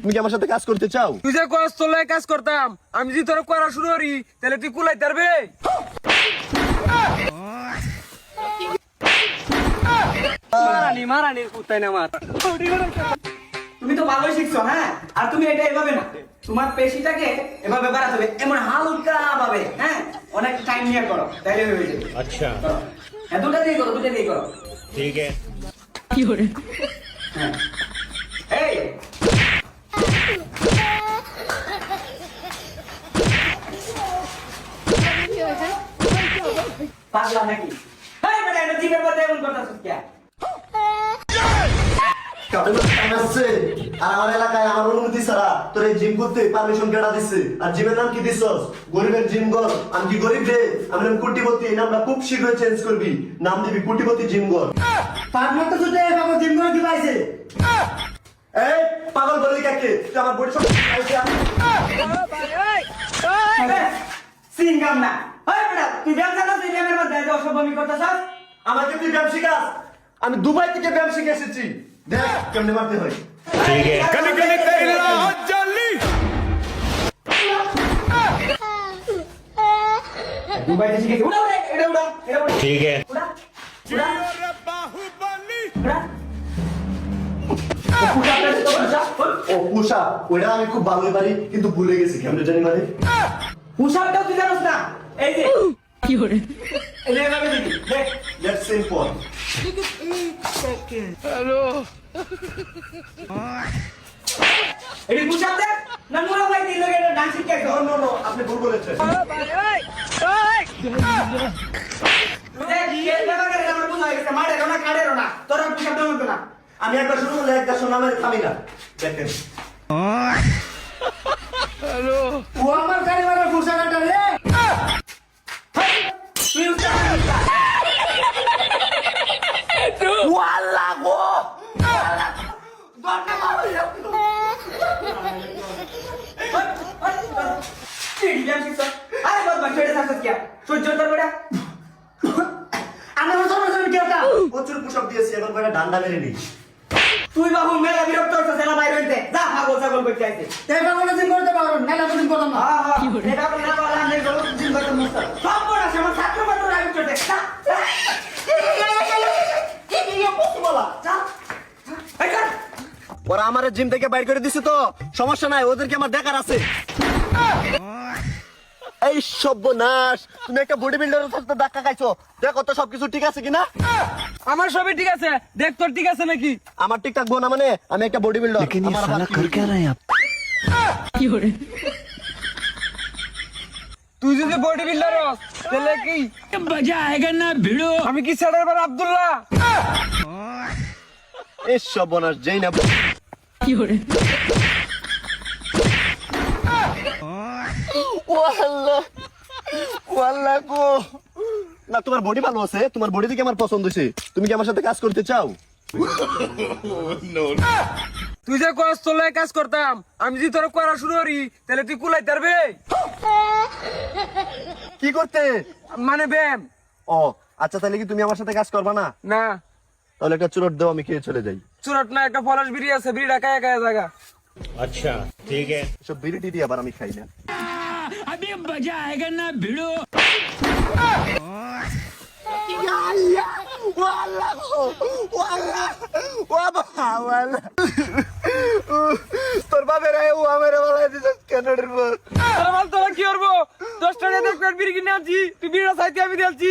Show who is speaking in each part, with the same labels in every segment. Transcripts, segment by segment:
Speaker 1: তুমি কি আমার সাথে কাজ করতে চাও?
Speaker 2: তুই যে কাজ তোলে কাজ করতাম। আমি যদি তোর করা শুরু করি তাহলে তুই কুলাই তারবে মারানি মারানি কুতাই না মার।
Speaker 3: তুমি তো ভালোই শিখছো হ্যাঁ? আর তুমি এটা এভাবে না। তোমার পেশিটাকে এভাবে বাড়াতে হবে। এমন হালকা ভাবে হ্যাঁ? অনেক টাইম নিয়ে করো তাহলে হয়ে যাবে। আচ্ছা। হ্যাঁ দিয়ে করো দুটা দিয়ে করো।
Speaker 4: ঠিক আছে।
Speaker 3: কি করে? হ্যাঁ। পাগলা নাকি এই বেটা এটা জিগের মধ্যে এমন করতেছিস কে
Speaker 1: আসছে আর আমার এলাকায় আমার অনুমতি ছাড়া তোর এই জিম করতে পারমিশন কেডা দিচ্ছে আর জিমের নাম কি দিছস গরিবের জিম ঘর আমি কি গরিব রে আমি নাম কুটিপতি এই নামটা খুব শীঘ্রই চেঞ্জ করবি নাম দিবি কুটিপতি জিম ঘর
Speaker 3: তো এভাবে জিম করে দিবাইছে
Speaker 1: এই পাগল বলি কাকে তুই আমার বডি সব খাইছে
Speaker 3: সিঙ্গাম না ওই তুই ব্যায়াম আমি
Speaker 1: দুবাই থেকে ব্যায়াম শিখে এসেছি। দেখ কেমনে
Speaker 3: ঠিক আছে। কালি ও পুষা
Speaker 1: ওইটা আমি খুব ভালোই পারি কিন্তু ভুলে গেছি কেমনে জানি মানে
Speaker 3: পুষাটা তুই জানোস না। এই যে। কি হরে এই যে এভাবে দিবি দেখ
Speaker 1: লেটস সিম্পল
Speaker 3: এটি পুষাপ দেখ না মুরা ভাই দিল গেলে ডান্স শিখাইছো
Speaker 1: নো নো নো আপনি ভুল বলেছেন।
Speaker 3: দেখ এই ব্যাপারে আমার বুঝা গেছে। মারে না কাড়ে না তোর দেওয়া হতো না।
Speaker 1: আমি একবার শুরু করলে একবার শোনা আমি থামি না। দেখেন।
Speaker 3: ও আমার গাড়ি মারা পুষাপটা রে। চিড়ি জান শিখছ আরে বাবা ছেড়ে থাকছ কি সহ্য তোর বেটা আমার সব সব কি ওটা
Speaker 1: প্রচুর পুষপ দিয়েছি এখন কয়টা ডান্ডা মেরে নিই
Speaker 3: তুই বাবু মেলা বিরক্ত হচ্ছ সেলা বাইরে হইতে যা পাগল ছাগল করতে আইছে
Speaker 5: এটা কোনো দিন করতে পারো মেলা দিন করলাম না।
Speaker 3: হ্যাঁ হ্যাঁ এটা বলে না। বলে আমি করতে মুস্ত সব বড় আছে আমার ছাত্র মাত্র রাইট করতে যা যা এই কর
Speaker 1: ওরা জিম থেকে বাইর করে দিছে তো। সমস্যা নাই ওদেরকে আমার দেখার আছে? এই সর্বনাশ তুমি একটা বডি বিল্ডারের সাথে ধাক্কা খাইছো। দেখো তো সবকিছু ঠিক আছে কিনা?
Speaker 2: আমার সবই ঠিক আছে। দেখ তোর ঠিক আছে নাকি?
Speaker 1: আমার ঠিক থাকব না মানে আমি একটা বডি বিল্ডার আমার আবার কি? হয়েছে?
Speaker 2: তুই যদি বডি বিল্ডার হস তাহলে কি? মজা আয়েগা না ভিড়ো। আমি কি স্যারের বার আব্দুল্লাহ?
Speaker 1: এই সর্বনাশ যেই না না তোমার বডি ভালো আছে? তোমার বডি থেকে আমার পছন্দ হয়েছে। তুমি কি আমার সাথে কাজ করতে চাও?
Speaker 2: তুই যে কষ্ট তোলায় কাজ করতাম। আমি যদি তোর করা শুরু করি তাহলে তুই কুলাই পারবে?
Speaker 1: কি করতে?
Speaker 2: মানে ব্যায়াম।
Speaker 1: ও আচ্ছা তাহলে কি তুমি আমার সাথে কাজ করবা না?
Speaker 2: না।
Speaker 1: তাহলে একটা চুরট দাও আমি খেয়ে চলে যাই।
Speaker 2: চুরাট না একটা পলাশ বিড়ি আছে বিড়িটা কায়া কায়া জায়গা
Speaker 4: আচ্ছা ঠিক আছে
Speaker 1: সব বিড়ি টিড়ি আবার আমি খাই না
Speaker 2: আমি মজা আয়েগা না ভিড়ো আমি দিয়েছি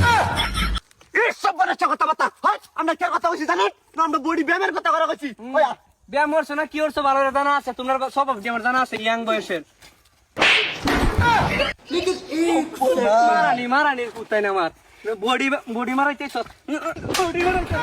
Speaker 1: সব বড় কথা বাতা হয় আমরা কে কথা কইছি জানেন না আমরা বডি ব্যায়ামের কথা করা কইছি।
Speaker 2: ব্যায়াম করছ না কি করছ ভালো জানা আছে? তোমার সব আমার জানা আছে ইয়াং বয়সের। মারানি মারানি কুত্তাই না আমার বডি বডি মারাইতে বডি মারাইতে